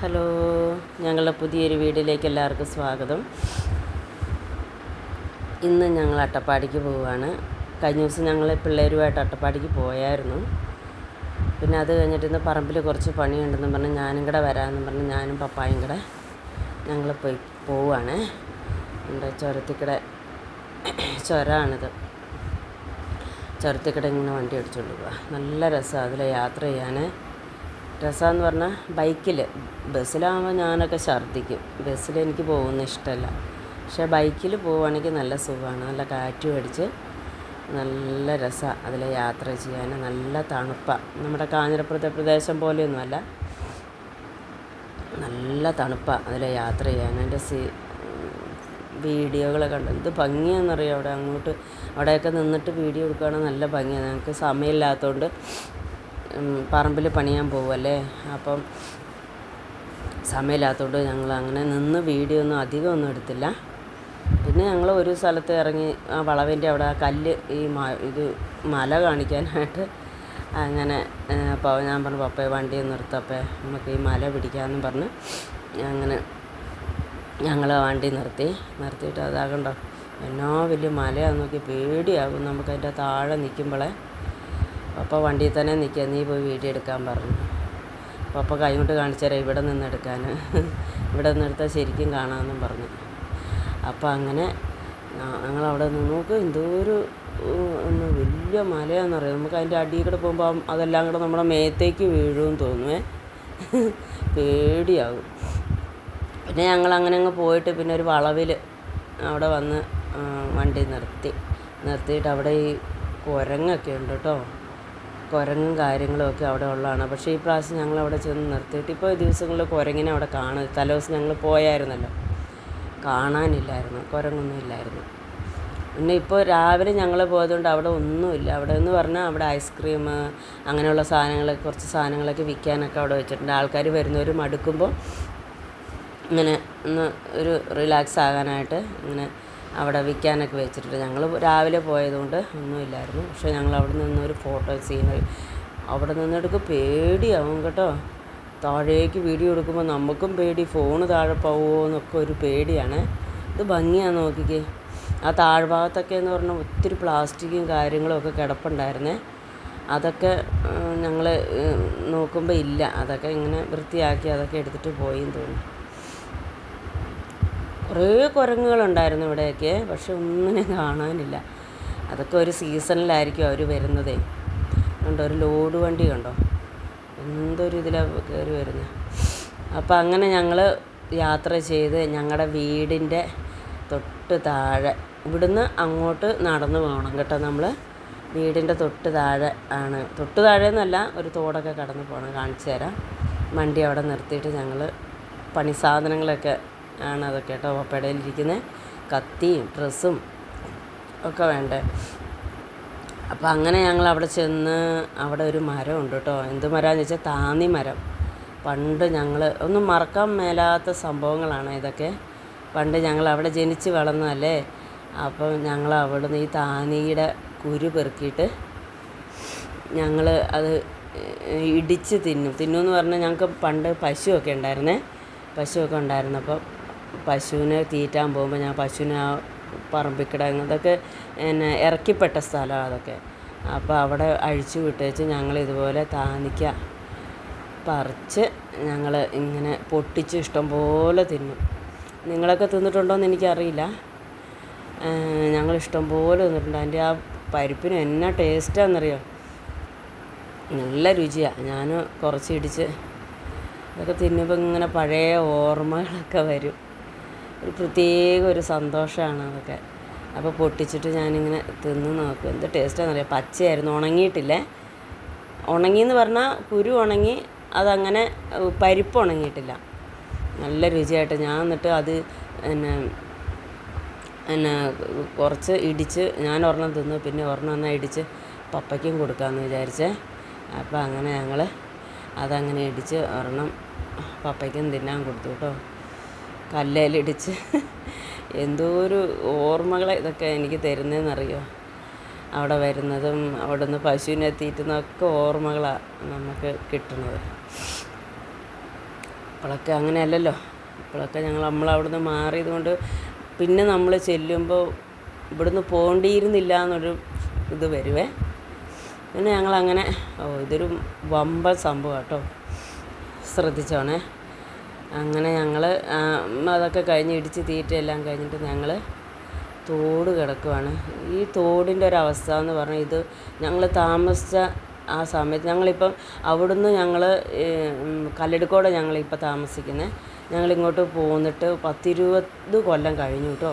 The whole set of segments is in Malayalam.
ഹലോ ഞങ്ങളുടെ പുതിയൊരു വീഡിയോയിലേക്ക് എല്ലാവർക്കും സ്വാഗതം. ഇന്ന് ഞങ്ങൾ അട്ടപ്പാടിക്ക് പോവുകയാണ്. കഴിഞ്ഞ ദിവസം ഞങ്ങൾ പിള്ളേരുമായിട്ട് അട്ടപ്പാടിക്ക് പോയായിരുന്നു. പിന്നെ അത് കഴിഞ്ഞിട്ട് ഇന്ന് പറമ്പിൽ കുറച്ച് പണിയുണ്ടെന്ന് പറഞ്ഞ് ഞാനും കൂടെ വരാമെന്ന് പറഞ്ഞ് ഞാനും പപ്പായും കൂടെ ഞങ്ങൾ പോയി പോവുകയാണ്. എന്റെ ചുരത്തിക്കടെ ചുരമാണിത്. ചുരത്തിക്കടെ ഇങ്ങനെ വണ്ടി അടിച്ചുകൊണ്ട് പോവുക നല്ല രസമാണ് അതിൽ യാത്ര ചെയ്യാൻ. രസമെന്ന് പറഞ്ഞാൽ ബൈക്കിൽ ബസ്സിലാകുമ്പോൾ ഞാനൊക്കെ ഛർദ്ദിക്കും. ബസ്സിൽ എനിക്ക് പോകുന്ന ഇഷ്ടമല്ല പക്ഷേ ബൈക്കിൽ പോവുകയാണെങ്കിൽ നല്ല സുഖമാണ് നല്ല കാറ്റും അടിച്ച് നല്ല രസമാണ് അതിൽ യാത്ര ചെയ്യാൻ നല്ല തണുപ്പാണ് നമ്മുടെ കാഞ്ഞിരപ്പുറത്തെ പ്രദേശം പോലെയൊന്നുമല്ല. നല്ല തണുപ്പാണ് അതിൽ യാത്ര ചെയ്യാൻ എന്റെ സി വീഡിയോകളൊക്കെ ഉണ്ട് എന്ത് ഭംഗിയാണെന്നറിയാം അവിടെ അങ്ങോട്ട്. അവിടെയൊക്കെ നിന്നിട്ട് വീഡിയോ എടുക്കുകയാണെങ്കിൽ നല്ല ഭംഗിയാണ് ഞങ്ങൾക്ക് സമയമില്ലാത്തതുകൊണ്ട് പറമ്പിൽ പണിയാൻ പോവല്ലേ? അപ്പം സമയമില്ലാത്തതുകൊണ്ട് ഞങ്ങൾ അങ്ങനെ നിന്ന് വീഡിയോ ഒന്നും അധികം ഒന്നും എടുത്തില്ല. പിന്നെ ഞങ്ങൾ ഒരു സ്ഥലത്ത് ഇറങ്ങി ആ വളവിന്റെ അവിടെ കല്ല് ഈ ഇത് മല കാണിക്കാനായിട്ട് അങ്ങനെ അപ്പോൾ ഞാൻ പറഞ്ഞു പപ്പയെ വണ്ടി നിർത്തപ്പേ നമുക്ക് ഈ മല പിടിക്കാമെന്ന് പറഞ്ഞ് അങ്ങനെ ഞങ്ങൾ വണ്ടി നിർത്തി. നിർത്തിയിട്ട് അതാകണ്ടോ എന്നോ വലിയ മലയാന്ന് നോക്കി പേടിയാകും. നമുക്ക് അതിന്റെ താഴെ നിൽക്കുമ്പോഴേ പപ്പ വണ്ടിയിൽ തന്നെ നിൽക്കുക നീ പോയി വീഡിയോ എടുക്കാൻ പറഞ്ഞു. പപ്പ കൈ കൊണ്ട് ഇവിടെ നിന്ന് എടുക്കാൻ. ഇവിടെ നിന്ന് എടുത്താൽ ശരിക്കും കാണാമെന്നും പറഞ്ഞു. അപ്പോൾ അങ്ങനെ ഞങ്ങൾ അവിടെ നിന്ന് നോക്ക് എന്തോ ഒരു വലിയ മലയാണെന്നറിയാം നമുക്ക് അതിന്റെ അടിയിൽ കൂടെ പോകുമ്പോൾ അതെല്ലാം കൂടെ നമ്മുടെ മേത്തേക്ക് വീഴുമെന്ന് തോന്നുവേ. പേടിയാകും. പിന്നെ ഞങ്ങൾ അങ്ങനെ അങ്ങ് പോയിട്ട് പിന്നെ ഒരു വളവിൽ അവിടെ വന്ന് വണ്ടി നിർത്തി. നിർത്തിയിട്ട് അവിടെ ഈ കുരങ്ങൊക്കെ ഉണ്ട് കേട്ടോ. കുരങ്ങും കാര്യങ്ങളും ഒക്കെ അവിടെ ഉള്ളതാണ്. പക്ഷേ ഈ പ്രാവശ്യം ഞങ്ങൾ അവിടെ ചെന്ന് നിർത്തിയിട്ട് ഇപ്പോൾ ദിവസങ്ങളിൽ കുരങ്ങിനെ അവിടെ കാണും. തലേദിവസം ഞങ്ങൾ പോയായിരുന്നല്ലോ. കാണാനില്ലായിരുന്നു. കുരങ്ങൊന്നും ഇല്ലായിരുന്നു. പിന്നെ ഇപ്പോൾ രാവിലെ ഞങ്ങൾ പോയതുകൊണ്ട് അവിടെ ഒന്നുമില്ല അവിടെ എന്ന് പറഞ്ഞാൽ അവിടെ ഐസ്ക്രീം അങ്ങനെയുള്ള സാധനങ്ങൾ കുറച്ച് സാധനങ്ങളൊക്കെ വിൽക്കാനൊക്കെ അവിടെ വെച്ചിട്ടുണ്ട്. ആൾക്കാർ വരുന്നവർ മടുക്കുമ്പോൾ ഇങ്ങനെ ഒന്ന് ഒരു റിലാക്സ് ആകാനായിട്ട് ഇങ്ങനെ അവിടെ വിൽക്കാനൊക്കെ വെച്ചിട്ടുണ്ട്. ഞങ്ങൾ രാവിലെ പോയതുകൊണ്ട് ഒന്നുമില്ലായിരുന്നു. പക്ഷേ ഞങ്ങൾ അവിടെ നിന്നൊരു ഫോട്ടോ സീനറി അവിടെ നിന്നെടുക്ക് പേടിയാവും കേട്ടോ. താഴേക്ക് വീഡിയോ എടുക്കുമ്പോൾ നമുക്കും പേടി ഫോണ് താഴെ പോവുമോ എന്നൊക്കെ ഒരു പേടിയാണ്. ഇത് ഭംഗിയാണ് നോക്കിക്കേ. ആ താഴ്ഭാഗത്തൊക്കെ എന്ന് പറഞ്ഞാൽ ഒത്തിരി പ്ലാസ്റ്റിക്കും കാര്യങ്ങളും ഒക്കെ കിടപ്പുണ്ടായിരുന്നേ. അതൊക്കെ ഞങ്ങൾ നോക്കുമ്പോൾ ഇല്ല. അതൊക്കെ ഇങ്ങനെ വൃത്തിയാക്കി അതൊക്കെ എടുത്തിട്ട് പോയി തോന്നുന്നു. കുറേ കുരങ്ങുകളുണ്ടായിരുന്നു ഇവിടെയൊക്കെ പക്ഷെ ഒന്നിനും കാണാനില്ല. അതൊക്കെ ഒരു സീസണിലായിരിക്കും അവർ വരുന്നതേ. കണ്ടോ ഒരു ലോഡ് വണ്ടി കണ്ടോ? എന്തൊരു ഇതിലാണ് കയറി വരുന്നത് അപ്പോൾ അങ്ങനെ ഞങ്ങൾ യാത്ര ചെയ്ത് ഞങ്ങളുടെ വീടിന്റെ തൊട്ട് താഴെ ഇവിടുന്ന് അങ്ങോട്ട് നടന്നു പോകണം കേട്ടോ നമ്മൾ വീടിന്റെ തൊട്ട് താഴെ ആണ്. തൊട്ട് താഴെ എന്നല്ല ഒരു തോടൊക്കെ കടന്നു പോകണം കാണിച്ചു തരാം. വണ്ടി അവിടെ നിർത്തിയിട്ട് ഞങ്ങൾ പണി സാധനങ്ങളൊക്കെ ആണ് അതൊക്കെ കേട്ടോ. പപ്പടയിലിരിക്കുന്നത് കത്തിയും ഡ്രസ്സും ഒക്കെ വേണ്ടേ. അപ്പോൾ അങ്ങനെ ഞങ്ങൾ അവിടെ ചെന്ന് അവിടെ ഒരു മരം ഉണ്ട് കേട്ടോ. എന്ത് മരമെന്ന് വെച്ചാൽ താന്നി മരം. പണ്ട് ഞങ്ങൾ ഒന്നും മറക്കാൻ മേലാത്ത സംഭവങ്ങളാണ് ഇതൊക്കെ. പണ്ട് ഞങ്ങൾ അവിടെ ജനിച്ച് വളർന്നതല്ലേ? അപ്പം ഞങ്ങൾ അവിടെ നിന്ന് ഈ താനിയുടെ കുരു പെറുക്കിയിട്ട് ഞങ്ങൾ അത് ഇടിച്ച് തിന്നും. തിന്നുമെന്ന് പറഞ്ഞാൽ ഞങ്ങൾക്ക് പണ്ട് പശുവൊക്കെ ഉണ്ടായിരുന്നേ. പശുവൊക്കെ ഉണ്ടായിരുന്നപ്പോൾ പശുവിനെ തീറ്റാൻ പോകുമ്പോൾ ഞാൻ പശുവിനെ ആ പറമ്പിക്കിട അതൊക്കെ പിന്നെ ഇറക്കിപ്പെട്ട സ്ഥലമാണ് അതൊക്കെ. അപ്പോൾ അവിടെ അഴിച്ചു വിട്ടേച്ച് ഞങ്ങൾ ഇതുപോലെ താനിക്ക പറിച്ച് ഞങ്ങൾ ഇങ്ങനെ പൊട്ടിച്ച് ഇഷ്ടം പോലെ തിന്നും. നിങ്ങളൊക്കെ തിന്നിട്ടുണ്ടോയെന്ന് എനിക്കറിയില്ല. ഞങ്ങൾ ഇഷ്ടം പോലെ തിന്നിട്ടുണ്ട്. അതിന്റെ ആ പരിപ്പിന് എന്നാ ടേസ്റ്റാണെന്നറിയോ നല്ല രുചിയാണ് ഞാൻ കുറച്ച് ഇടിച്ച് ഇതൊക്കെ തിന്നുമ്പോൾ ഇങ്ങനെ പഴയ ഓർമ്മകളൊക്കെ വരും. ഒരു പ്രത്യേക ഒരു സന്തോഷമാണ് അതൊക്കെ. അപ്പോൾ പൊട്ടിച്ചിട്ട് ഞാനിങ്ങനെ തിന്ന് നോക്കും. എന്ത് ടേസ്റ്റാണെന്നറിയാം പച്ചയായിരുന്നു. ഉണങ്ങിയിട്ടില്ലേ. ഉണങ്ങിയെന്ന് പറഞ്ഞാൽ കുരു ഉണങ്ങി അതങ്ങനെ പരിപ്പ് ഉണങ്ങിയിട്ടില്ല. നല്ല രുചിയായിട്ട് ഞാൻ എന്നിട്ട് അത് പിന്നെ പിന്നെ കുറച്ച് ഇടിച്ച് ഞാൻ ഒരെണ്ണം തിന്നു. പിന്നെ ഒരെണ്ണം എന്നാൽ ഇടിച്ച് പപ്പയ്ക്കും കൊടുക്കാമെന്ന് വിചാരിച്ചേ. അപ്പോൾ അങ്ങനെ ഞങ്ങൾ അതങ്ങനെ ഇടിച്ച് ഒരെണ്ണം പപ്പയ്ക്കും തിന്നാൻ കൊടുത്തു കേട്ടോ. കല്ലേലിടിച്ച് എന്തോ ഒരു ഓർമ്മകൾ ഇതൊക്കെ എനിക്ക് തരുന്നതെന്നറിയോ? അവിടെ വരുന്നതും അവിടെ നിന്ന് പശുവിനെ തീറ്റുന്നതൊക്കെ ഓർമ്മകളാണ് നമുക്ക് കിട്ടുന്നത്. ഇപ്പോഴൊക്കെ അങ്ങനെയല്ലല്ലോ. ഇപ്പോഴൊക്കെ ഞങ്ങൾ നമ്മളവിടുന്ന് മാറിയത് കൊണ്ട് പിന്നെ നമ്മൾ ചെല്ലുമ്പോൾ ഇവിടുന്ന് പോകേണ്ടിയിരുന്നില്ല എന്നൊരു ഇത് വരുവേ. പിന്നെ ഞങ്ങളങ്ങനെ ഓ ഇതൊരു വമ്പൻ സംഭവം കേട്ടോ. ശ്രദ്ധിച്ചോണേ. അങ്ങനെ ഞങ്ങൾ അതൊക്കെ കഴിഞ്ഞ് ഇടിച്ച് തീറ്റയെല്ലാം കഴിഞ്ഞിട്ട് ഞങ്ങൾ തോട് കിടക്കുവാണ്. ഈ തോടിന്റെ ഒരു അവസ്ഥ എന്ന് പറഞ്ഞാൽ ഇത് ഞങ്ങൾ താമസിച്ച ആ സമയത്ത് ഞങ്ങളിപ്പം അവിടുന്ന് ഞങ്ങൾ കല്ലെടുക്കോടെ ഞങ്ങളിപ്പോൾ താമസിക്കുന്നത് ഞങ്ങളിങ്ങോട്ട് പോന്നിട്ട് പത്തിരുപത് കൊല്ലം കഴിഞ്ഞു കേട്ടോ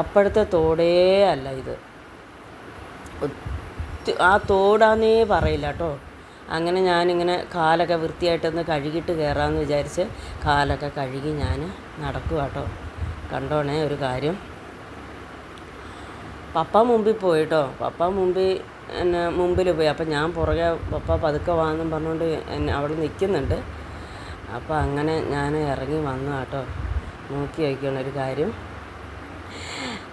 അപ്പോഴത്തെ തോടേ അല്ല ഇത്. ആ തോടാന്നേ പറയില്ല കേട്ടോ അങ്ങനെ ഞാനിങ്ങനെ കാലൊക്കെ വൃത്തിയായിട്ടൊന്ന് കഴുകിയിട്ട് കയറാമെന്ന് വിചാരിച്ച് കാലൊക്കെ കഴുകി ഞാൻ നടക്കുക കേട്ടോ കണ്ടോണേ ഒരു കാര്യം. പപ്പ മുമ്പിൽ പോയിട്ടോ പപ്പ മുമ്പിൽ എന്നെ മുമ്പിൽ പോയി. അപ്പം ഞാൻ പുറകെ പപ്പ പതുക്കെ വാന്നും പറഞ്ഞുകൊണ്ട് എന്നെ അവിടെ നിൽക്കുന്നുണ്ട് അപ്പോൾ അങ്ങനെ ഞാൻ ഇറങ്ങി വന്നു കേട്ടോ നോക്കി വയ്ക്കണ ഒരു കാര്യം.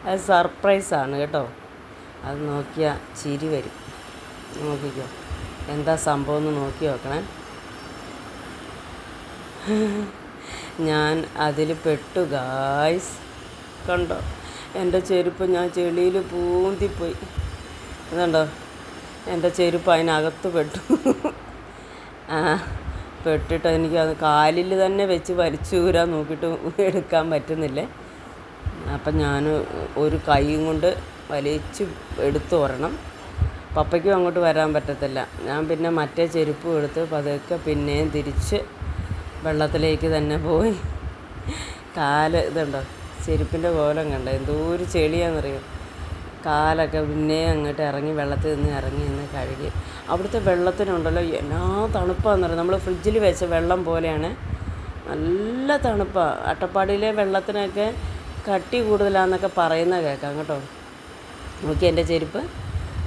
അത് സർപ്രൈസാണ് കേട്ടോ. അത് നോക്കിയാൽ ചിരി വരും. നോക്കിക്കോ. എന്താ സംഭവം എന്ന് നോക്കി നോക്കണേ. ഞാൻ അതിൽ പെട്ടു ഗായ്സ് കണ്ടോ? എന്റെ ചെരുപ്പ് ഞാൻ ചെളിയിൽ പൂന്തിപ്പോയി. ഇതുണ്ടോ എന്റെ ചെരുപ്പ് അതിനകത്ത് പെട്ടു. ആ പെട്ടിട്ട് എനിക്ക് അത് കാലിൽ തന്നെ വെച്ച് വലിച്ചൂരാൻ നോക്കിയിട്ട് എടുക്കാൻ പറ്റുന്നില്ലേ? അപ്പം ഞാൻ ഒരു കൈയും കൊണ്ട് വലിച്ച് എടുത്തു ഒരെണ്ണം. പപ്പയ്ക്കും അങ്ങോട്ട് വരാൻ പറ്റത്തില്ല. ഞാൻ പിന്നെ മറ്റേ ചെരുപ്പും എടുത്ത് പതുക്കെ പിന്നെയും തിരിച്ച് വെള്ളത്തിലേക്ക് തന്നെ പോയി. കാൽ ഇതുണ്ടോ? ചെരുപ്പിന്റെ കോലം കണ്ട? എന്തോ ഒരു ചെളിയാണെന്നറിയോ കാലൊക്കെ പിന്നെ അങ്ങോട്ട് ഇറങ്ങി വെള്ളത്തിൽ നിന്ന് ഇറങ്ങി നിന്ന് കഴുകി. അവിടുത്തെ വെള്ളത്തിനുണ്ടല്ലോ എന്നാ തണുപ്പാണെന്നറിയാം നമ്മൾ ഫ്രിഡ്ജിൽ വെച്ച വെള്ളം പോലെയാണ്. നല്ല തണുപ്പാണ് അട്ടപ്പാടിയിലെ വെള്ളത്തിനൊക്കെ കട്ടി കൂടുതലാന്നൊക്കെ പറയുന്ന കേൾക്കാം കേട്ടോ. നോക്കി എന്റെ ചെരുപ്പ്.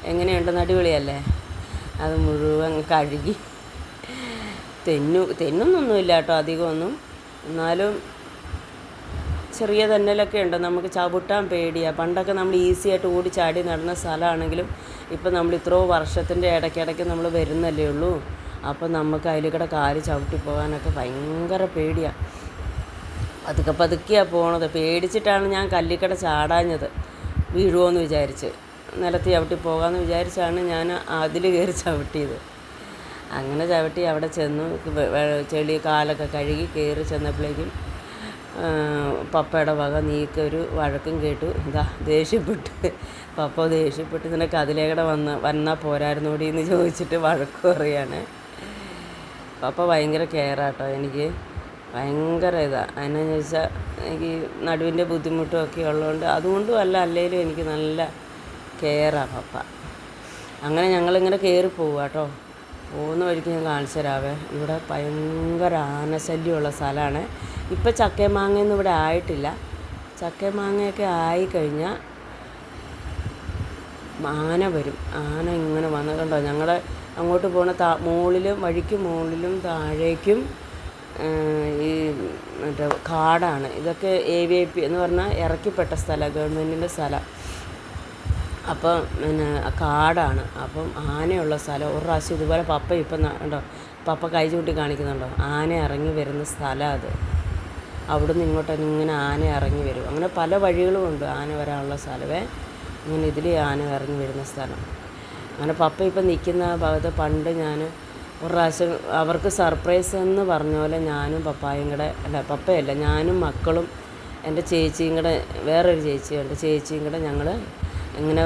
എങ്ങനെയുണ്ടെന്ന് അടിപൊളിയല്ലേ അത് മുഴുവൻ കഴുകി. തെന്നു തെന്നൊന്നൊന്നുമില്ല കേട്ടോ അധികമൊന്നും. എന്നാലും ചെറിയ തന്നലൊക്കെ ഉണ്ട്. നമുക്ക് ചവിട്ടാൻ പേടിയാണ് പണ്ടൊക്കെ നമ്മൾ ഈസി ആയിട്ട് ഓടി ചാടി നടന്ന സ്ഥലമാണെങ്കിലും ഇപ്പം നമ്മൾ ഇത്രയോ വർഷത്തിന്റെ ഇടയ്ക്കിടയ്ക്ക് നമ്മൾ വരുന്നല്ലേ ഉള്ളൂ. അപ്പം നമുക്ക് അതിൽ കൂടെ കാൽ ചവിട്ടി പോകാനൊക്കെ ഭയങ്കര പേടിയാണ് പതുക്കെ പതുക്കെയാണ് പോണത്. പേടിച്ചിട്ടാണ് ഞാൻ കല്ലിക്കട ചാടാഞ്ഞത്. വീഴുമോ എന്ന് വിചാരിച്ച്. നിലത്ത് ചവിട്ടി പോകാമെന്ന് വിചാരിച്ചാണ് ഞാൻ അതിൽ കയറി ചവിട്ടിയത്. അങ്ങനെ ചവിട്ടി അവിടെ ചെന്നു. ചെളി കാലൊക്കെ കഴുകി കയറി ചെന്നപ്പോഴേക്കും പപ്പയുടെ വക നീക്ക് ഒരു വഴക്കും കേട്ടു. ഇതാ ദേഷ്യപ്പെട്ട്. പപ്പ ദേഷ്യപ്പെട്ട് നിനക്ക് അതിലേക്കടെ വന്ന് വന്നാൽ പോരായിരുന്നോടി എന്ന് ചോദിച്ചിട്ട് വഴക്ക് പറയാണ്. പപ്പ ഭയങ്കര കെയറാട്ടോ എനിക്ക്. ഭയങ്കര ഇതാണ് അതിനെന്ന് ചോദിച്ചാൽ എനിക്ക് നടുവിന്റെ ബുദ്ധിമുട്ടും ഒക്കെ ഉള്ളതുകൊണ്ട് അതുകൊണ്ടും അല്ല അല്ലെങ്കിലും എനിക്ക് നല്ല കെയറാണ് പപ്പ. അങ്ങനെ ഞങ്ങളിങ്ങനെ കയറി പോവുക കേട്ടോ പോകുന്ന വഴിക്ക് ഞാൻ കാണിച്ചു തരാവേ ഇവിടെ ഭയങ്കര ആനശല്യമുള്ള സ്ഥലമാണ്. ഇപ്പം ചക്കയമാങ്ങയൊന്നും ഇവിടെ ആയിട്ടില്ല. ചക്കയമാങ്ങയൊക്കെ ആയിക്കഴിഞ്ഞാൽ ആന വരും. ആന ഇങ്ങനെ വന്ന് കണ്ടോ? ഞങ്ങൾ അങ്ങോട്ട് പോണ താ മുകളിലും വഴിക്ക് മുകളിലും താഴേക്കും ഈ മറ്റേ കാടാണ്. ഇതൊക്കെ എ വി ഐ പി എന്ന് പറഞ്ഞാൽ ഇറക്കിപ്പെട്ട സ്ഥലം ഗവൺമെന്റിന്റെ സ്ഥലം. അപ്പം പിന്നെ കാടാണ്. അപ്പം ആനയുള്ള സ്ഥലം. ഒരു പ്രാവശ്യം ഇതുപോലെ പപ്പ ഇപ്പം ഉണ്ടോ പപ്പ കൈ ചൂണ്ടി കാണിക്കുന്നുണ്ടോ? ആന ഇറങ്ങി വരുന്ന സ്ഥലം അത്. അവിടെ നിന്ന് ഇങ്ങോട്ട് ഇങ്ങനെ ആന ഇറങ്ങി വരും. അങ്ങനെ പല വഴികളും ഉണ്ട് ആന വരാനുള്ള സ്ഥലമേ. ഇങ്ങനെ ഇതിൽ ആന ഇറങ്ങി വരുന്ന സ്ഥലം. അങ്ങനെ പപ്പ ഇപ്പം നിൽക്കുന്ന ഭാഗത്ത് പണ്ട് ഞാൻ ഒരു പ്രാവശ്യം അവർക്ക് സർപ്രൈസ് എന്ന് പറഞ്ഞ പോലെ ഞാനും പപ്പായും കൂടെ അല്ല പപ്പയല്ല ഞാനും മക്കളും എന്റെ ചേച്ചിയും കൂടെ വേറൊരു ചേച്ചിയുണ്ട്. ചേച്ചിയും കൂടെ ഞങ്ങൾ ഇങ്ങനെ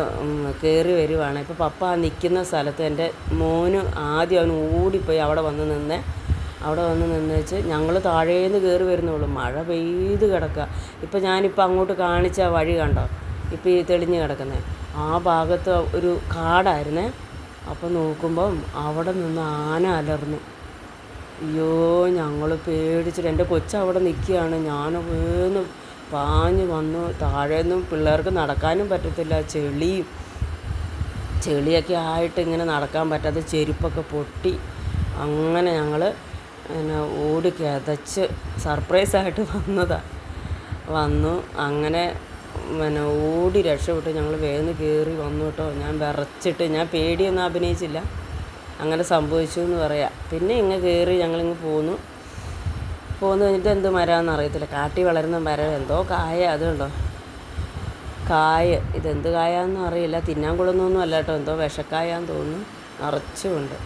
കയറി വരുവാണ്. ഇപ്പോൾ പപ്പ നിൽക്കുന്ന സ്ഥലത്ത് എന്റെ മോന് ആദ്യം അവൻ ഓടിപ്പോയി അവിടെ വന്ന് നിന്ന്. അവിടെ വന്ന് നിന്ന് വെച്ച് ഞങ്ങൾ താഴേന്ന് കയറി വരുന്നുള്ളൂ മഴ പെയ്ത് കിടക്കുക ഇപ്പം ഞാനിപ്പോൾ അങ്ങോട്ട് കാണിച്ച വഴി കണ്ടോ? ഇപ്പോൾ ഈ തെളിഞ്ഞ് കിടക്കുന്നത് ആ ഭാഗത്ത് ഒരു കാടായിരുന്നേ. അപ്പോൾ നോക്കുമ്പം അവിടെ നിന്ന് ആന അലർന്നു. അയ്യോ ഞങ്ങൾ പേടിച്ചിട്ട്. എന്റെ കൊച്ചവിടെ നിൽക്കുകയാണ് ഞാൻ വേന്ന് പാഞ്ഞ് വന്നു. താഴേന്നും പിള്ളേർക്ക് നടക്കാനും പറ്റത്തില്ല. ചെളിയും ചെളിയൊക്കെ ആയിട്ട് ഇങ്ങനെ നടക്കാൻ പറ്റാതെ ചെരുപ്പൊക്കെ പൊട്ടി അങ്ങനെ ഞങ്ങൾ പിന്നെ ഓടി കിതച്ച് സർപ്രൈസായിട്ട് വന്നതാണ് വന്നു. അങ്ങനെ പിന്നെ ഓടി രക്ഷപ്പെട്ട്. ഞങ്ങൾ വേഗം കയറി വന്നു കേട്ടോ. ഞാൻ വിറച്ചിട്ട് ഞാൻ പേടിയൊന്നും അഭിനയിച്ചില്ല. അങ്ങനെ സംഭവിച്ചു എന്ന് പറയാം. പിന്നെ ഇങ്ങ് കയറി ഞങ്ങളിങ്ങ് പോന്നു. പോന്ന് കഴിഞ്ഞിട്ട് എന്ത് മരമാണെന്ന് അറിയത്തില്ല. കാട്ടി വളരുന്ന മരം എന്തോ കായ അതുണ്ടോ? കായ. ഇതെന്ത് കായാന്നും അറിയില്ല. തിന്നാൻ കൊള്ളുന്നൊന്നും അല്ല കേട്ടോ. എന്തോ വിഷക്കായാന്ന് തോന്നുന്നു. നിറച്ചുമുണ്ട്.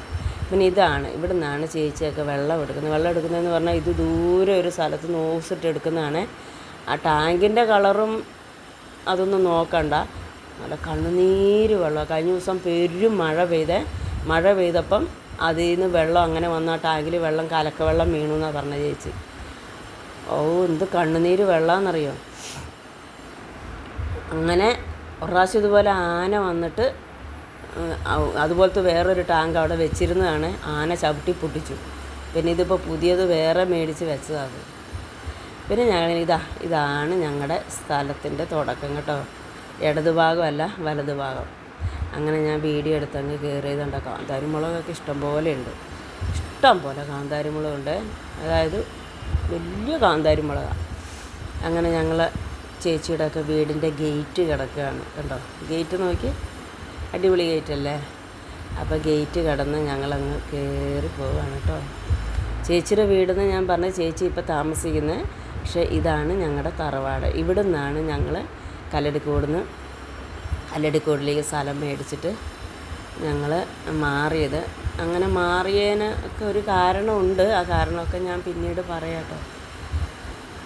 പിന്നെ ഇതാണ്. ഇവിടെ നിന്നാണ് ചേച്ചിയൊക്കെ വെള്ളം എടുക്കുന്നത്. വെള്ളം എടുക്കുന്നതെന്ന് പറഞ്ഞാൽ ഇത് ദൂരെ ഒരു സ്ഥലത്ത് നോസിട്ട് എടുക്കുന്നതാണ്. ആ ടാങ്കിന്റെ കളറും അതൊന്നും നോക്കണ്ട. നല്ല കണ്ണുനീര് വെള്ളം കഴിഞ്ഞ ദിവസം പെരും മഴ പെയ്തേ. മഴ പെയ്തപ്പം അതിൽ നിന്ന് വെള്ളം അങ്ങനെ വന്ന ആ ടാങ്കിൽ വെള്ളം കലക്ക വെള്ളം വീണു എന്നാണ് പറഞ്ഞ ചേച്ചി. ഓ എന്ത് കണ്ണുനീര് വെള്ളമെന്നറിയോ അങ്ങനെ ഒരു പ്രാവശ്യം ഇതുപോലെ ആന വന്നിട്ട് അതുപോലത്തെ വേറൊരു ടാങ്ക് അവിടെ വെച്ചിരുന്നതാണ്. ആന ചവിട്ടി പൊട്ടിച്ചു. പിന്നെ ഇതിപ്പോൾ പുതിയത് വേറെ മേടിച്ച് വെച്ചതാണ്. പിന്നെ ഞങ്ങൾ ഇതാ ഇതാണ് ഞങ്ങളുടെ സ്ഥലത്തിന്റെ തുടക്കം കേട്ടോ. ഇടത് ഭാഗമല്ല വലത് ഭാഗം. അങ്ങനെ ഞാൻ വീഡിയോ എടുത്തങ്ങ് കയറിയതുണ്ട് കാന്താരി മുളകൊക്കെ ഇഷ്ടം പോലെ ഉണ്ട്. ഇഷ്ടം പോലെ കാന്താരി മുളകുണ്ട് അതായത് വലിയ കാന്താരി മുളകാണ് അങ്ങനെ ഞങ്ങൾ ചേച്ചിയുടെ ഒക്കെ വീടിന്റെ ഗേറ്റ് കിടക്കുകയാണ് കണ്ടോ? ഗേറ്റ് നോക്കി? അടിപൊളി ഗേറ്റ് അല്ലേ അപ്പോൾ ഗേറ്റ് കടന്ന് ഞങ്ങളങ്ങ് കയറി പോവുകയാണ് കേട്ടോ. ചേച്ചിയുടെ വീടെന്ന് ഞാൻ പറഞ്ഞ ചേച്ചി ഇപ്പോൾ താമസിക്കുന്നത് പക്ഷേ ഇതാണ് ഞങ്ങളുടെ തറവാട്. ഇവിടെ നിന്നാണ് ഞങ്ങൾ കല്ലടിക്കോടുന്ന് കല്ലടിക്കോടിലേക്ക് സ്ഥലം മേടിച്ചിട്ട് ഞങ്ങൾ മാറിയത് അങ്ങനെ മാറിയതിന് ഒക്കെ ഒരു കാരണമുണ്ട്. ആ കാരണമൊക്കെ ഞാൻ പിന്നീട് പറയാം കേട്ടോ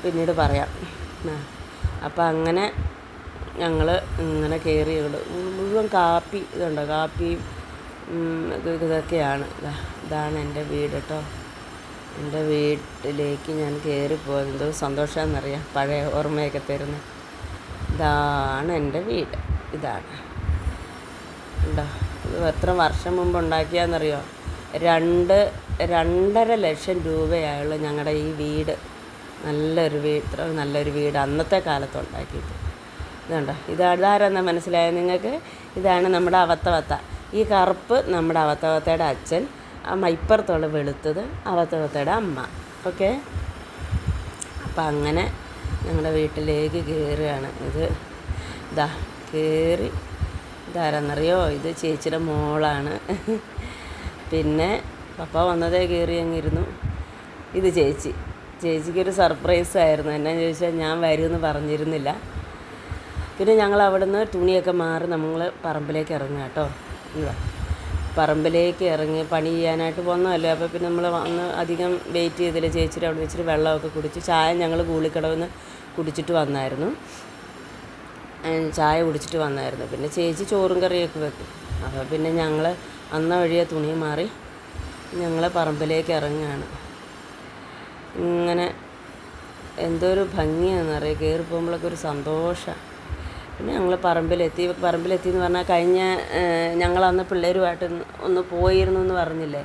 പിന്നീട് പറയാം. അപ്പം അങ്ങനെ ഞങ്ങൾ ഇങ്ങനെ കയറി മുഴുവൻ കാപ്പി ഇതുണ്ടോ? കാപ്പി ഇതൊക്കെയാണ്. ഇതാണ് എന്റെ വീട് കേട്ടോ എന്റെ വീട്ടിലേക്ക് ഞാൻ കയറി പോയത്. എന്തോ സന്തോഷമാണെന്നറിയാം പഴയ ഓർമ്മയൊക്കെ തരുന്ന. ഇതാണ് എന്റെ വീട്. ഇതാണ്. ഉണ്ടോ? ഇത് എത്ര വർഷം മുമ്പ് ഉണ്ടാക്കിയാന്നറിയോ? രണ്ട് രണ്ടര ലക്ഷം രൂപയായുള്ള ഞങ്ങളുടെ ഈ വീട്. നല്ലൊരു വീട് ഇത്ര നല്ലൊരു വീട് അന്നത്തെ കാലത്ത് ഉണ്ടാക്കിയിട്ട് ഇതുണ്ടോ? ഇത് അതാരെന്നാ മനസ്സിലായത് നിങ്ങൾക്ക്? ഇതാണ് നമ്മുടെ അവത്തവത്ത. ഈ കറുപ്പ് നമ്മുടെ അവത്തവത്തയുടെ അച്ഛൻ അമ്മ ഇപ്പുറത്തുള്ള വെളുത്തത് അവത്തവത്തയുടെ അമ്മ. ഓക്കെ? അപ്പം അങ്ങനെ ഞങ്ങളുടെ വീട്ടിലേക്ക് കയറുകയാണ് ഇത് ഇതാ കയറി ഇതാരെന്നറിയോ? ഇത് ചേച്ചിയുടെ മോളാണ്. പിന്നെ പപ്പ വന്നതേ കയറി അങ്ങിരുന്നു. ഇത് ചേച്ചി. ചേച്ചിക്കൊരു സർപ്രൈസ് ആയിരുന്നു എന്നാന്ന് ചോദിച്ചാൽ ഞാൻ വരുമെന്ന് പറഞ്ഞിരുന്നില്ല. പിന്നെ ഞങ്ങൾ അവിടുന്ന് തുണിയൊക്കെ മാറി നമ്മൾ പറമ്പിലേക്ക് ഇറങ്ങുക കേട്ടോ. പറമ്പിലേക്ക് ഇറങ്ങി പണി ചെയ്യാനായിട്ട് പോകുന്നതല്ലേ അപ്പോൾ പിന്നെ നമ്മൾ വന്ന് അധികം വെയിറ്റ് ചെയ്തില്ല. ചേച്ചിയുടെ അവിടെ വെച്ചിട്ട് വെള്ളമൊക്കെ കുടിച്ച് ചായ ഞങ്ങൾ കൂളിക്കടവിന്ന് കുടിച്ചിട്ട് വന്നായിരുന്നു. ചായ കുടിച്ചിട്ട് വന്നായിരുന്നു. പിന്നെ ചേച്ചി ചോറും കറിയൊക്കെ വെക്കും. അപ്പോൾ പിന്നെ ഞങ്ങൾ അന്ന വഴിയെ തുണി മാറി ഞങ്ങൾ പറമ്പിലേക്ക് ഇറങ്ങുകയാണ് ഇങ്ങനെ എന്തൊരു ഭംഗിയാണെന്നറിയാം കയറി പോകുമ്പോഴൊക്കെ ഒരു സന്തോഷം. പിന്നെ ഞങ്ങൾ പറമ്പിലെത്തി. പറമ്പിലെത്തി എന്ന് പറഞ്ഞാൽ കഴിഞ്ഞ ഞങ്ങൾ അന്ന് പിള്ളേരുമായിട്ട് ഒന്ന് ഒന്ന് പോയിരുന്നു എന്ന് പറഞ്ഞില്ലേ?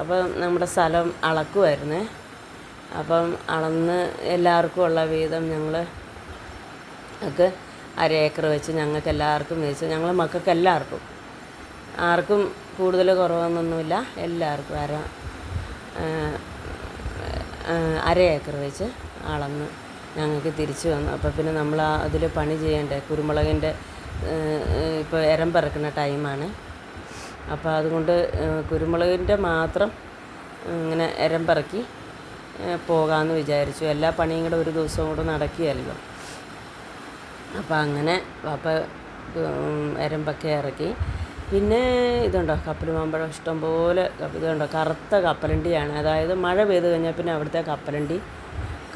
അപ്പം നമ്മുടെ സ്ഥലം അളക്കുമായിരുന്നേ അപ്പം അളന്ന് എല്ലാവർക്കും ഉള്ള വീതം ഞങ്ങൾ ഒക്കെ അര ഏക്കർ വെച്ച് ഞങ്ങൾക്ക് എല്ലാവർക്കും വെച്ച് ഞങ്ങൾ മക്കൾക്ക് എല്ലാവർക്കും ആർക്കും കൂടുതൽ കുറവൊന്നൊന്നുമില്ല എല്ലാവർക്കും അര അര ഏക്കർ വെച്ച് അളന്ന് ഞങ്ങൾക്ക് തിരിച്ചു വന്നു. അപ്പോൾ പിന്നെ നമ്മൾ ആ അതിൽ പണി ചെയ്യണ്ടേ? കുരുമുളകിന്റെ ഇപ്പോൾ എരം പറക്കുന്ന ടൈമാണ്. അപ്പോൾ അതുകൊണ്ട് കുരുമുളകിന്റെ മാത്രം ഇങ്ങനെ എരം പറക്കി പോകാമെന്ന് വിചാരിച്ചു. എല്ലാ പണിയും കൂടെ ഒരു ദിവസം കൂടെ നടക്കുകയല്ലോ. അപ്പം അങ്ങനെ വാപ്പ എരമ്പൊക്കെ ഇറക്കി. പിന്നെ ഇതുണ്ടോ കപ്പൽ മാമ്പഴം ഇഷ്ടംപോലെ ഇതുണ്ടോ കറുത്ത കപ്പലണ്ടിയാണ്. അതായത് മഴ പെയ്ത് കഴിഞ്ഞാൽ പിന്നെ അവിടുത്തെ കപ്പലണ്ടി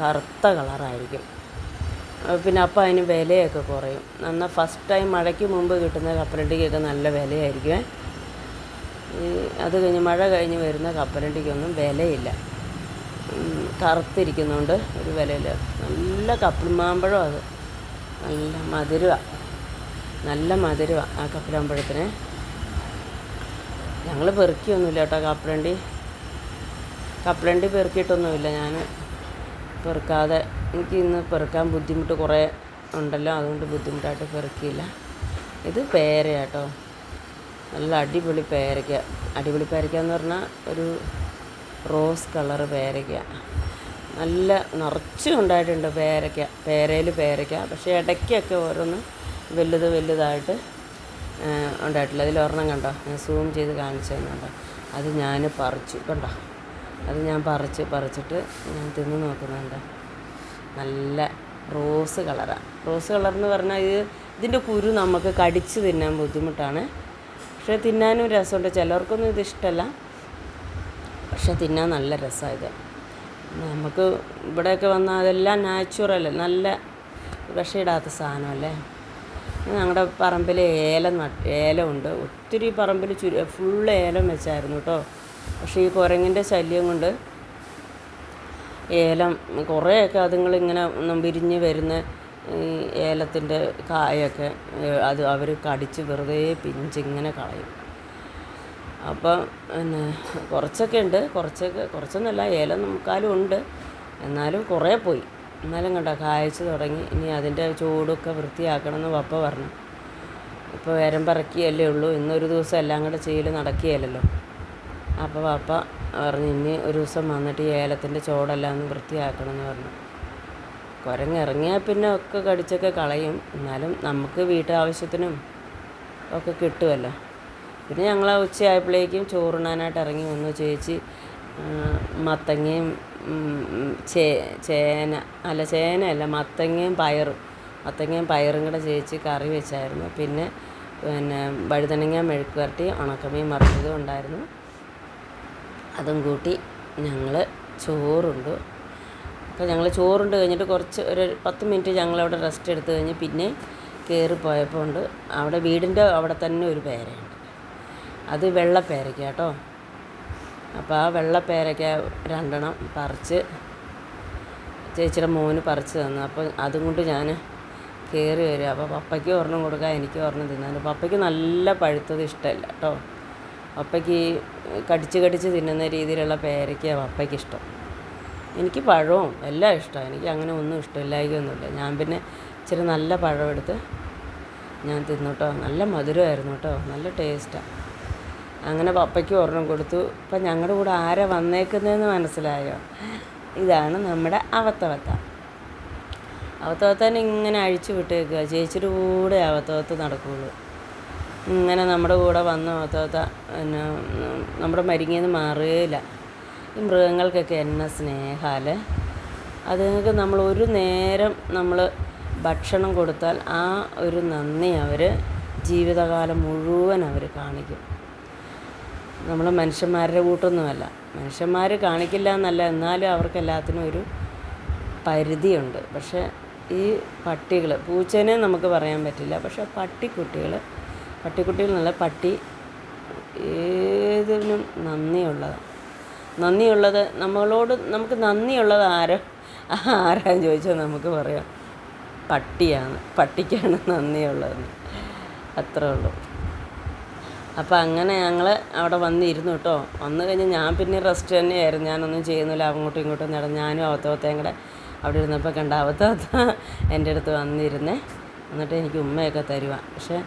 കറുത്ത കളറായിരിക്കും. പിന്നെ അപ്പം അതിന് വിലയൊക്കെ കുറയും. എന്നാൽ ഫസ്റ്റ് ടൈം മഴയ്ക്ക് മുമ്പ് കിട്ടുന്ന കപ്പലണ്ടിക്കൊക്കെ നല്ല വിലയായിരിക്കും ഈ അത് കഴിഞ്ഞ് മഴ കഴിഞ്ഞ് വരുന്ന കപ്പലണ്ടിക്കൊന്നും വിലയില്ല. കറുത്തിരിക്കുന്നതുകൊണ്ട് ഒരു വിലയില്ല. നല്ല കപ്പൽ മാമ്പഴം അത്. നല്ല മധുരമാണ് നല്ല മധുരമാണ് ആ കപ്പലമ്പഴത്തിന്. ഞങ്ങൾ പെറുക്കിയൊന്നുമില്ല കേട്ടോ കപ്പലണ്ടി. കപ്പലണ്ടി പെറുക്കിയിട്ടൊന്നുമില്ല ഞാൻ പെറുക്കാതെ എനിക്ക് ഇന്ന് പെറുക്കാൻ ബുദ്ധിമുട്ട് കുറേ ഉണ്ടല്ലോ അതുകൊണ്ട് ബുദ്ധിമുട്ടായിട്ട് പെറുക്കിയില്ല. ഇത് പേരയാട്ടോ നല്ല അടിപൊളി പേരയ്ക്ക. അടിപൊളി പേരയ്ക്ക എന്ന് പറഞ്ഞാൽ ഒരു റോസ് കളറ് പേരയ്ക്ക. നല്ല നിറച്ച് ഉണ്ടായിട്ടുണ്ട് പേരയ്ക്ക പേരയിൽ പേരയ്ക്ക. പക്ഷേ ഇടയ്ക്കൊക്കെ ഓരോന്ന് വലുത് വലുതായിട്ട് ഉണ്ടായിട്ടില്ല. അതിലൊരെണ്ണം കണ്ടോ? ഞാൻ സൂം ചെയ്ത് കാണിച്ചു തന്നുണ്ടോ അത് ഞാൻ പറിച്ചു. കണ്ടോ? അത് ഞാൻ പറിച്ച് പറിച്ചിട്ട് ഞാൻ തിന്ന് നോക്കുന്നുണ്ട് നല്ല റോസ് കളറാണ് റോസ് കളറെന്ന് പറഞ്ഞാൽ ഇത് ഇതിന്റെ കുരു നമുക്ക് കടിച്ച് തിന്നാൻ ബുദ്ധിമുട്ടാണ്. പക്ഷേ തിന്നാനും രസമുണ്ട്. ചിലർക്കൊന്നും ഇത് ഇഷ്ടമല്ല. പക്ഷേ തിന്നാൻ നല്ല രസമാണ് ഇത്. നമുക്ക് ഇവിടെയൊക്കെ വന്നാൽ അതെല്ലാം നാച്ചുറൽ നല്ല വിഷമിടാത്ത സാധനമല്ലേ? ഞങ്ങളുടെ പറമ്പിൽ ഏലം നട്ട് ഏലമുണ്ട് ഒത്തിരി പറമ്പിൽ ചുരു ഫുള്ള് ഏലം വെച്ചായിരുന്നു കേട്ടോ പക്ഷേ ഈ കുരങ്ങിന്റെ ശല്യം കൊണ്ട് ഏലം കുറേയൊക്കെ അതുങ്ങളിങ്ങനെ വിരിഞ്ഞ് വരുന്ന ഏലത്തിന്റെ കായൊക്കെ അത് അവർ കടിച്ച് വെറുതെ പിഞ്ചിങ്ങനെ കളയും. അപ്പം പിന്നെ കുറച്ചൊക്കെ ഉണ്ട്. കുറച്ചൊക്കെ കുറച്ചൊന്നുമല്ല ഏല മുക്കാലും ഉണ്ട്. എന്നാലും കുറേ പോയി. എന്നാലും കണ്ടോ കായ്ച്ച് തുടങ്ങി. ഇനി അതിന്റെ ചൂടൊക്കെ വൃത്തിയാക്കണമെന്ന് പപ്പ പറഞ്ഞു. ഇപ്പോൾ വേരം പറക്കിയല്ലേ ഉള്ളൂ. ഇന്നൊരു ദിവസം എല്ലാം കൂടെ ചെയ്യൽ നടക്കുകയല്ലോ അപ്പോൾ പപ്പ പറഞ്ഞു ഇനി ഒരു ദിവസം വന്നിട്ട് ഈ ഏലത്തിന്റെ ചോടെല്ലാം ഒന്ന് വൃത്തിയാക്കണമെന്ന് പറഞ്ഞു. കുരങ്ങിറങ്ങിയാൽ പിന്നെ ഒക്കെ കടിച്ചൊക്കെ കളയും. എന്നാലും നമുക്ക് വീട്ടാവശ്യത്തിനും ഒക്കെ കിട്ടുമല്ലോ. പിന്നെ ഞങ്ങൾ ഉച്ചയായപ്പോഴേക്കും ചോറുണ്ണാനായിട്ട് ഇറങ്ങി വന്നു ചേച്ചി മത്തങ്ങയും ചേ ചേന അല്ല ചേനയല്ല മത്തങ്ങയും പയറും മത്തങ്ങയും പയറും കൂടെ ചേച്ചി കറി വെച്ചായിരുന്നു. പിന്നെ പിന്നെ വഴുതനങ്ങ മെഴുക്ക് വരട്ടി ഉണക്കമീൻ മറിച്ചതും ഉണ്ടായിരുന്നു. അതും കൂട്ടി ഞങ്ങൾ ചോറുണ്ടു. അപ്പോൾ ഞങ്ങൾ ചോറുണ്ട് കഴിഞ്ഞിട്ട് കുറച്ച് ഒരു പത്ത് മിനിറ്റ് ഞങ്ങളവിടെ റെസ്റ്റ് എടുത്ത് കഴിഞ്ഞ് പിന്നെ കയറി പോയപ്പോൾ ഉണ്ട് അവിടെ വീടിന്റെ അവിടെ തന്നെ ഒരു പേരയുണ്ട് അത് വെള്ളപ്പേരയ്ക്ക കേട്ടോ. അപ്പോൾ ആ വെള്ളപ്പേരയ്ക്ക രണ്ടെണ്ണം പറിച്ച് ചേച്ചിയുടെ മോന് പറിച്ച് തന്നു. അപ്പോൾ അതും കൊണ്ട് ഞാൻ കയറി വരിക അപ്പോൾ പപ്പയ്ക്ക് ഒരെണ്ണം കൊടുക്കുക എനിക്ക് ഒരെണ്ണം തിന്നാൻ പപ്പയ്ക്ക് നല്ല പഴുത്തത് ഇഷ്ടമല്ല കേട്ടോ. പപ്പയ്ക്ക് ഈ കടിച്ച് കടിച്ച് തിന്നുന്ന രീതിയിലുള്ള പേരയ്ക്കാണ് പപ്പയ്ക്ക് ഇഷ്ടം. എനിക്ക് പഴവും എല്ലാം ഇഷ്ടമാണ് എനിക്ക് അങ്ങനെ ഒന്നും ഇഷ്ടമില്ലായികൊന്നുമില്ല ഞാൻ പിന്നെ ഇച്ചിരി നല്ല പഴം എടുത്ത് ഞാൻ തിന്നു കേട്ടോ. നല്ല മധുരമായിരുന്നു കേട്ടോ. നല്ല ടേസ്റ്റാണ് അങ്ങനെ പപ്പയ്ക്ക് ഒരെണ്ണം കൊടുത്തു. ഇപ്പം ഞങ്ങളുടെ കൂടെ ആരാ വന്നേക്കുന്നതെന്ന് മനസ്സിലായോ? ഇതാണ് നമ്മുടെ അവത്തവത്ത. അവത്തവത്തനെ ഇങ്ങനെ അഴിച്ചു വിട്ടേക്കുക. ചേച്ചിയുടെ കൂടെ അവത്തവത്ത് നടക്കുകയുള്ളൂ ഇങ്ങനെ നമ്മുടെ കൂടെ വന്ന അവത്തവത്ത പിന്നെ നമ്മുടെ മരിങ്ങിന്ന് മാറുകയില്ല. ഈ മൃഗങ്ങൾക്കൊക്കെ എന്നെ സ്നേഹാൽ അതുങ്ങൾക്ക് നമ്മൾ ഒരു നേരം നമ്മൾ ഭക്ഷണം കൊടുത്താൽ ആ ഒരു നന്ദി അവർ ജീവിതകാലം മുഴുവൻ അവർ കാണിക്കും. നമ്മൾ മനുഷ്യന്മാരുടെ കൂട്ടൊന്നുമല്ല. മനുഷ്യന്മാർ കാണിക്കില്ല എന്നല്ല എന്നാലും അവർക്ക് എല്ലാത്തിനും ഒരു പരിധിയുണ്ട്. പക്ഷേ ഈ പട്ടികൾ പൂച്ചേനെ നമുക്ക് പറയാൻ പറ്റില്ല. പക്ഷേ പട്ടിക്കുട്ടികൾ പട്ടിക്കുട്ടികൾ നല്ല പട്ടി ഏതിനും നന്ദിയുള്ളതാണ് നന്ദിയുള്ളത് നമ്മളോട് നമുക്ക് നന്ദിയുള്ളത് ആരോ? ആരാന്ന് ചോദിച്ചാൽ നമുക്ക് പറയാം. പട്ടിയാണ് പട്ടിക്കാണ് നന്ദിയുള്ളതെന്ന്. അത്രേ ഉള്ളൂ. അപ്പോൾ അങ്ങനെ ഞങ്ങൾ അവിടെ വന്നിരുന്നു കേട്ടോ വന്നു കഴിഞ്ഞ് ഞാൻ പിന്നെ റെസ്റ്റ് തന്നെയായിരുന്നു. ഞാനൊന്നും ചെയ്യുന്നില്ല. അങ്ങോട്ടും ഇങ്ങോട്ടും നടന്ന് ഞാനും അവത്തോത്തേം കൂടെ അവിടെ ഇരുന്നപ്പോൾ കണ്ട അവത്തോത്ത എന്റെ അടുത്ത് വന്നിരുന്നേ. എന്നിട്ട് എനിക്ക് ഉമ്മയൊക്കെ തരുക പക്ഷേ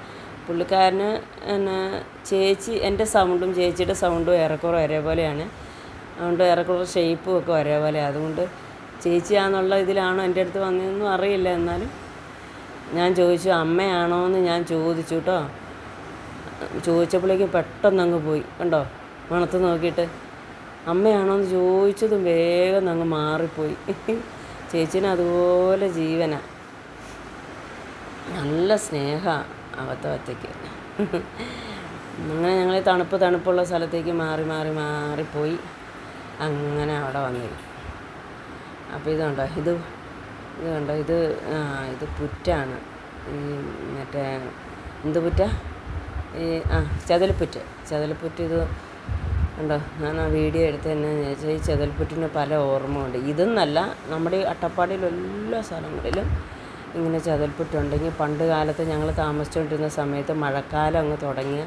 പുള്ളിക്കാരന് എന്നെ ചേച്ചി എന്റെ സൗണ്ടും ചേച്ചിയുടെ സൗണ്ടും ഏറെക്കുറെ ഒരേപോലെയാണ്. അതുകൊണ്ട് ഏറെക്കുറെ ഷേപ്പും ഒക്കെ ഒരേപോലെ. അതുകൊണ്ട് ചേച്ചിയാണെന്നുള്ള ഇതിലാണോ എന്റെ അടുത്ത് വന്നതെന്നും അറിയില്ല എന്നാലും ഞാൻ ചോദിച്ചു അമ്മയാണോ എന്ന് ഞാൻ ചോദിച്ചു കേട്ടോ ചോദിച്ചപ്പോഴേക്കും പെട്ടെന്ന് അങ്ങ് പോയി. കണ്ടോ? മണത്ത് നോക്കിയിട്ട്. അമ്മയാണോ എന്ന് ചോദിച്ചതും വേഗം അങ്ങ് മാറിപ്പോയി. ചേച്ചീനെ അതുപോലെ ജീവന. നല്ല സ്നേഹമാണ് അവത്തവത്തേക്ക് അങ്ങനെ ഞങ്ങൾ തണുപ്പ് തണുപ്പുള്ള സ്ഥലത്തേക്ക് മാറി മാറി മാറിപ്പോയി. അങ്ങനെ അവിടെ വന്നിരിക്കും അപ്പോൾ ഇതുണ്ടോ ഇത് ഇത് കണ്ടോ? ഇത് ആ ഇത് പുറ്റാണ്. ഈ മറ്റേ എന്ത് പുറ്റ? ഈ ആ ചെതൽപ്പുറ്റ് ചെതൽപ്പുറ്റ് ഇത് ഉണ്ടോ ഞാൻ ആ വീഡിയോ എടുത്ത് തന്നെ ചോദിച്ചാൽ ഈ ചെതൽപ്പുറ്റിന് പല ഓർമ്മയുണ്ട്. ഇതെന്നല്ല നമ്മുടെ ഈ അട്ടപ്പാടിയിലെ എല്ലാ സ്ഥലങ്ങളിലും ഇങ്ങനെ ചതൽപ്പുറ്റുണ്ടെങ്കിൽ പണ്ട് കാലത്ത് ഞങ്ങൾ താമസിച്ചുകൊണ്ടിരുന്ന സമയത്ത് മഴക്കാലം അങ്ങ് തുടങ്ങിയ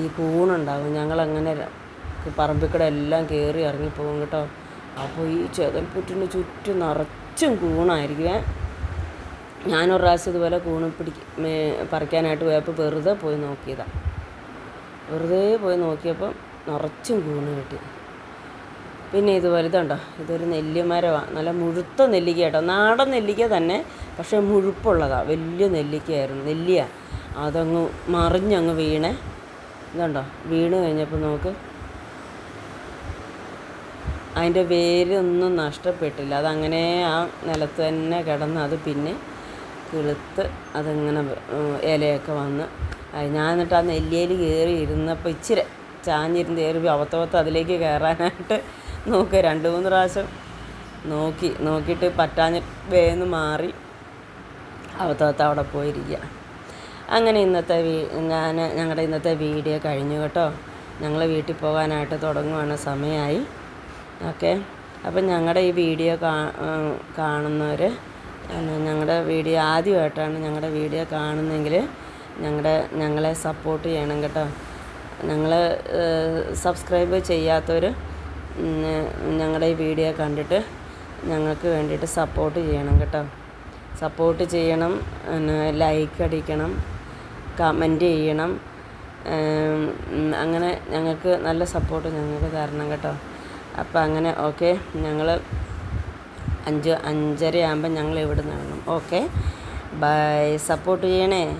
ഈ കൂണുണ്ടാകും ഞങ്ങളങ്ങനെ പറമ്പിക്കൂടെ എല്ലാം കയറി ഇറങ്ങിപ്പോകും കേട്ടോ. അപ്പോൾ ഈ ചെതൽപ്പുറ്റിന് ചുറ്റും നിറച്ചും കൂണായിരിക്കുമേ ഞാനൊരു പ്രാവശ്യം ഇതുപോലെ കൂണ് പിടിക്ക് പറിക്കാനായിട്ട് പോയപ്പോൾ വെറുതെ പോയി നോക്കിയതാണ് വെറുതെ പോയി നോക്കിയപ്പം നിറച്ചും കൂണ് കിട്ടി. പിന്നെ ഇതുപോലെ ഇതുണ്ടോ ഇതൊരു നെല്ലിമരമാണ് നല്ല മുഴുത്ത നെല്ലിക്ക കേട്ടോ നാടൻ നെല്ലിക്ക തന്നെ പക്ഷേ മുഴുപ്പുള്ളതാണ് വലിയ നെല്ലിക്കയായിരുന്നു. നെല്ലിയ. അതങ്ങ് മറിഞ്ഞങ്ങ് വീണേ. ഇതുണ്ടോ വീണ് കഴിഞ്ഞപ്പോൾ നോക്ക് അതിന്റെ വേരൊന്നും നഷ്ടപ്പെട്ടില്ല. അതങ്ങനെ ആ നിലത്ത് തന്നെ കിടന്ന് അത് പിന്നെ കിളുത്ത് അതിങ്ങനെ ഇലയൊക്കെ വന്ന് ഞാൻ എന്നിട്ട് ആ നെല്ലിയിൽ കയറി ഇരുന്നപ്പോൾ ഇച്ചിരി ചാഞ്ഞിരുന്ന് കയറി അവത്തവത്ത് അതിലേക്ക് കയറാനായിട്ട് നോക്കുക രണ്ട് മൂന്ന് പ്രാവശ്യം നോക്കി. നോക്കിയിട്ട് പറ്റാഞ്ഞ് വേന്ന് മാറി അവത്തവത്ത് അവിടെ പോയിരിക്കുക അങ്ങനെ ഇന്നത്തെ വീ ഞാൻ ഞങ്ങളുടെ ഇന്നത്തെ വീഡിയോ കഴിഞ്ഞു കേട്ടോ. ഞങ്ങൾ വീട്ടിൽ പോകാനായിട്ട് തുടങ്ങുവാണ്. സമയമായി ഓക്കെ. അപ്പം ഞങ്ങളുടെ ഈ വീഡിയോ കാണുന്നവർ ഞങ്ങളുടെ വീഡിയോ ആദ്യമായിട്ടാണ് ഞങ്ങളുടെ വീഡിയോ കാണുന്നതെങ്കിൽ ഞങ്ങളുടെ ഞങ്ങളെ സപ്പോർട്ട് ചെയ്യണം കേട്ടോ. ഞങ്ങൾ സബ്സ്ക്രൈബ് ചെയ്യാത്തവർ ഞങ്ങളുടെ ഈ വീഡിയോ കണ്ടിട്ട് ഞങ്ങൾക്ക് വേണ്ടിയിട്ട് സപ്പോർട്ട് ചെയ്യണം കേട്ടോ. സപ്പോർട്ട് ചെയ്യണം ലൈക്ക് അടിക്കണം കമന്റ് ചെയ്യണം അങ്ങനെ ഞങ്ങൾക്ക് നല്ല സപ്പോർട്ട് ഞങ്ങൾക്ക് തരണം കേട്ടോ. അപ്പോൾ അങ്ങനെ ഓക്കെ ഞങ്ങൾ അഞ്ച് അഞ്ചര ആകുമ്പോൾ ഞങ്ങൾ ഇവിടെ നിന്ന് ഇറങ്ങും. ഓക്കെ. ബൈ. സപ്പോർട്ട് ചെയ്യണേ.